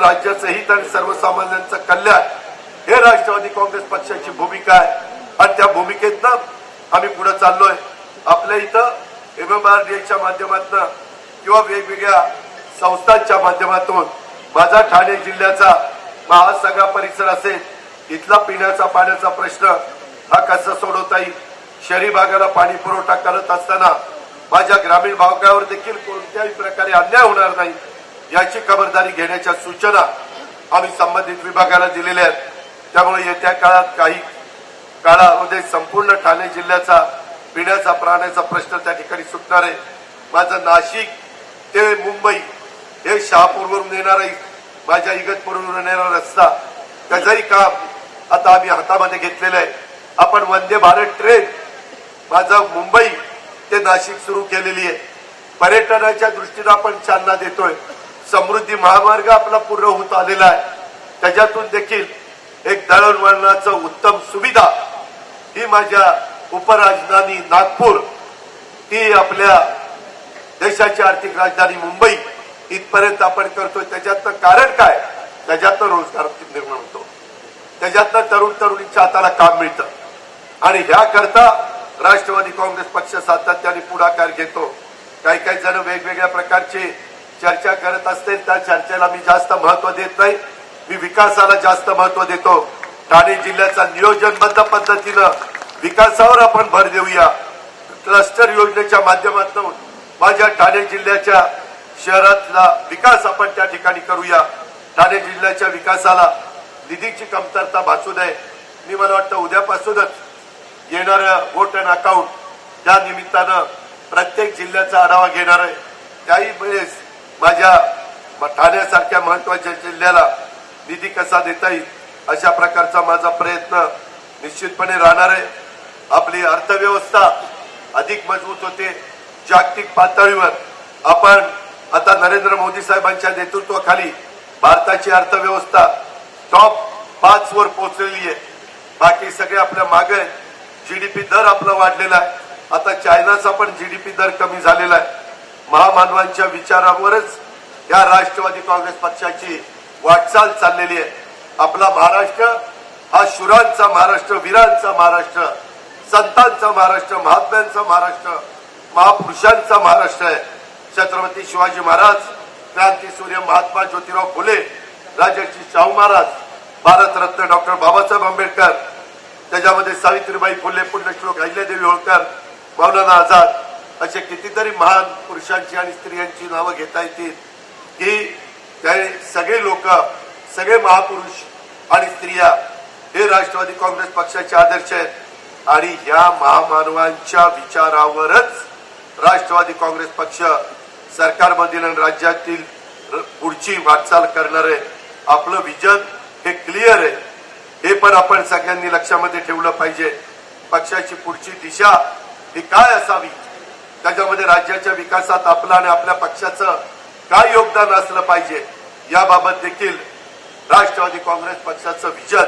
राज्याचं हित आणि सर्वसामान्यांचं कल्याण हे राष्ट्रवादी काँग्रेस पक्षाची भूमिका आहे. आणि त्या भूमिकेतनं आम्ही पुढे चाललोय. आपल्या इथं एमएमआरडीएच्या माध्यमातून किंवा वेगवेगळ्या संस्थांच्या माध्यमातून माझा ठाणे जिल्ह्याचा हा परिसर असेल इथला पिण्याचा पाण्याचा प्रश्न हा कसा सोडवता येईल? शहरी भागाला पाणी पुरवठा करत असताना माझ्या ग्रामीण भागावर देखील कोणत्याही प्रकारे अन्याय होणार नाही. याची खबरदारी घेण्याच्या सूचना आम्ही संबंधित विभागाला दिलेल्या आहेत. त्यामुळे येत्या काळात काही काळामध्ये संपूर्ण ठाणे जिल्ह्याचा पिण्याचा प्राण्याचा प्रश्न त्या ठिकाणी सुटणार आहे. माझं नाशिक ते मुंबई हे शहापूरवरून येणार आहे माझ्या इगतपूरवरून येणारा रस्ता त्याचंही काम आता आम्ही हातामध्ये घेतलेलं आहे. आपण वंदे भारत ट्रेन माझं मुंबई ते नाशिक सुरू केलेली आहे. पर्यटनाच्या दृष्टीनं आपण चालना देतोय. समृद्धी महामार्ग आपला पूर्ण होत आलेला आहे. त्याच्यातून देखील एक दळणवळणाचं उत्तम सुविधा ही माझ्या उपराजधानी नागपूर ती आपल्या देशाची आर्थिक राजधानी मुंबई इथपर्यंत आपण करतोय. त्याच्यातनं कारण काय? त्याच्यातनं रोजगार निर्माण होतो. त्याच्यातनं तरुण तरुणीच्या हाताला काम मिळतं. आणि ह्याकरता राष्ट्रवादी काँग्रेस पक्ष सातत्याने पुढाकार घेतो. काही काही जण वेगवेगळ्या प्रकारची चर्चा करत असते त्या चर्चेला मी जास्त महत्त्व देत नाही. मी विकासाला जास्त महत्त्व देतो. ठाणे जिल्ह्याचा नियोजनबद्ध पद्धतीनं विकासावर आपण भर देऊया. क्लस्टर योजनेच्या माध्यमातून माझ्या ठाणे जिल्ह्याच्या शहरातला विकास आपण त्या ठिकाणी करूया. ठाणे जिल्ह्याच्या विकासाला निधीची कमतरता भासू नये. मी मला वाटतं उद्यापासूनच येणारं वोट अँड अकाउंट त्या निमित्तानं प्रत्येक जिल्ह्याचा आढावा घेणार आहे. त्याही वेळेस माझ्या ठाण्यासारख्या महत्त्वाच्या जिल्ह्याला निधी कसा देता येईल अशा प्रकारचा माझा प्रयत्न निश्चितपणे राहणार आहे. आपली अर्थव्यवस्था अधिक मजबूत होते. जागतिक पातळीवर आपण आता नरेंद्र मोदी साहेबांच्या नेतृत्वाखाली भारताची अर्थव्यवस्था टॉप पाच वर पोहोचलेली आहे. बाकी सगळे आपल्या मागे जीडीपी दर आपला वाढलेला आहे. आता चायनाचा पण जीडीपी दर कमी झालेला आहे. महामानवांच्या विचारावरच या राष्ट्रवादी काँग्रेस पक्षाची वाटचाल चाललेली आहे. आपला महाराष्ट्र हा शुरांचा महाराष्ट्र वीरांचा महाराष्ट्र संतांचा महाराष्ट्र महात्म्यांचा महाराष्ट्र महापुरुषांचा महाराष्ट्र आहे. छत्रपती शिवाजी महाराज क्रांतीसूर्य महात्मा ज्योतिराव फुले राजर्षी शाहू महाराज भारतरत्न डॉक्टर बाबासाहेब आंबेडकर त्याच्यामध्ये सावित्रीबाई फुले पुण्यश्लोक अहिल्यादेवी होळकर मौलाना आझाद असे कितीतरी महान पुरुषांची आणि स्त्रियांची नावं घेता येतील की ते सगळे लोक सगळे महापुरुष आणि स्त्रिया हे राष्ट्रवादी काँग्रेस पक्षाचे आदर्श आहेत. आणि या महामानवांच्या विचारावरच राष्ट्रवादी काँग्रेस पक्ष सरकारमधील आणि राज्यातील पुढची वाटचाल करणार आहे. आपलं विजन हे क्लिअर आहे. हे पण आपण सगळ्यांनी लक्षामध्ये ठेवलं पाहिजे. पक्षाची पुढची दिशा ही काय असावी? त्याच्यामध्ये राज्याच्या विकासात आपलं आणि आपल्या पक्षाचं काय योगदान असलं पाहिजे याबाबत देखील राष्ट्रवादी काँग्रेस पक्षाचं विजन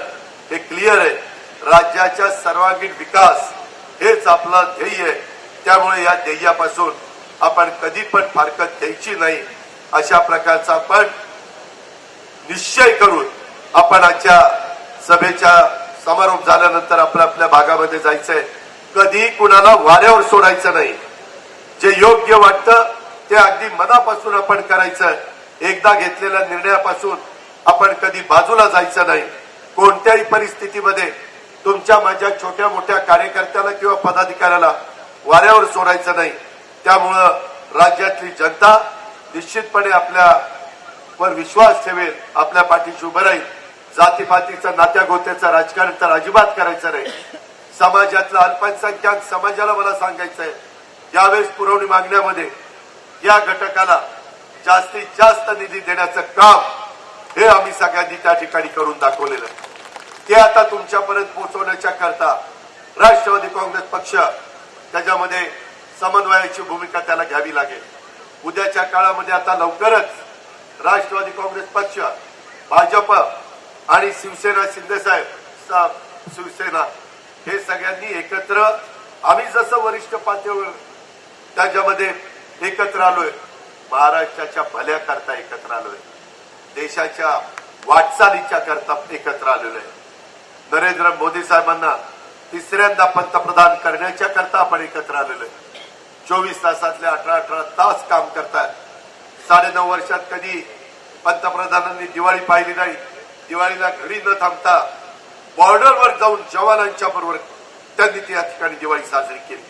हे क्लिअर आहे. राज्याच्या सर्वांगीण विकास हेच आपलं ध्येय आहे. त्यामुळे या ध्येयापासून आपण कधी पण फारकत द्यायची नाही अशा प्रकारचा आपण निश्चय करून आपण आजच्या सभेच्या समारोप झाल्यानंतर आपल्या आपल्या भागामध्ये जायचंय. कधी कुणाला वाऱ्यावर सोडायचं नाही. जे योग्य वाटतं ते अगदी मनापासून आपण करायचं. एकदा घेतलेल्या निर्णयापासून आपण कधी बाजूला जायचं नाही. कोणत्याही परिस्थितीमध्ये तुमच्या माझ्या छोट्या मोठ्या कार्यकर्त्याला किंवा पदाधिकाऱ्याला वाऱ्यावर सोडायचं नाही. त्यामुळं राज्यातली जनता निश्चितपणे आपल्यावर विश्वास ठेवेल आपल्या पाठीशी उभं राहील. जातीपातीचं नात्यागोत्याचं राजकारण तर अजिबात करायचं नाही. समाजातला अल्पसंख्याक समाजाला मला सांगायचं आहे यावेळेस पुरवणी मागण्यामध्ये या घटकाला जास्तीत जास्त निधी देण्याचं काम हे आम्ही सगळ्यांनी त्या ठिकाणी करून दाखवलेलं ते आता तुमच्यापर्यंत पोहोचवण्याच्या करता राष्ट्रवादी काँग्रेस पक्ष त्याच्यामध्ये समन्वयाची भूमिका त्याला घ्यावी लागेल. उद्याच्या काळामध्ये आता लवकरच राष्ट्रवादी काँग्रेस पक्ष भाजप आणि शिवसेना शिंदेसाहेब शिवसेना हे सगळ्यांनी एकत्र आम्ही जसं वरिष्ठ पातळीवर त्याच्यामध्ये एकत्र आलोय. महाराष्ट्राच्या भल्या करता एकत्र आलोय. देशाच्या वाटचालीच्या करता एकत्र आलेलो आहे. नरेंद्र मोदी साहेबांना तिसऱ्यांदा पंतप्रधान करण्याच्या करता आपण एकत्र आलेलो आहे. चोवीस तासातले अठरा अठरा तास काम करतायत साडेनऊ वर्षात कधी पंतप्रधानांनी दिवाळी पाहिली नाही. दिवाळीला घरी न थांबता बॉर्डरवर जाऊन जवानांच्या बरोबर त्यांनी त्या ठिकाणी दिवाळी साजरी केली.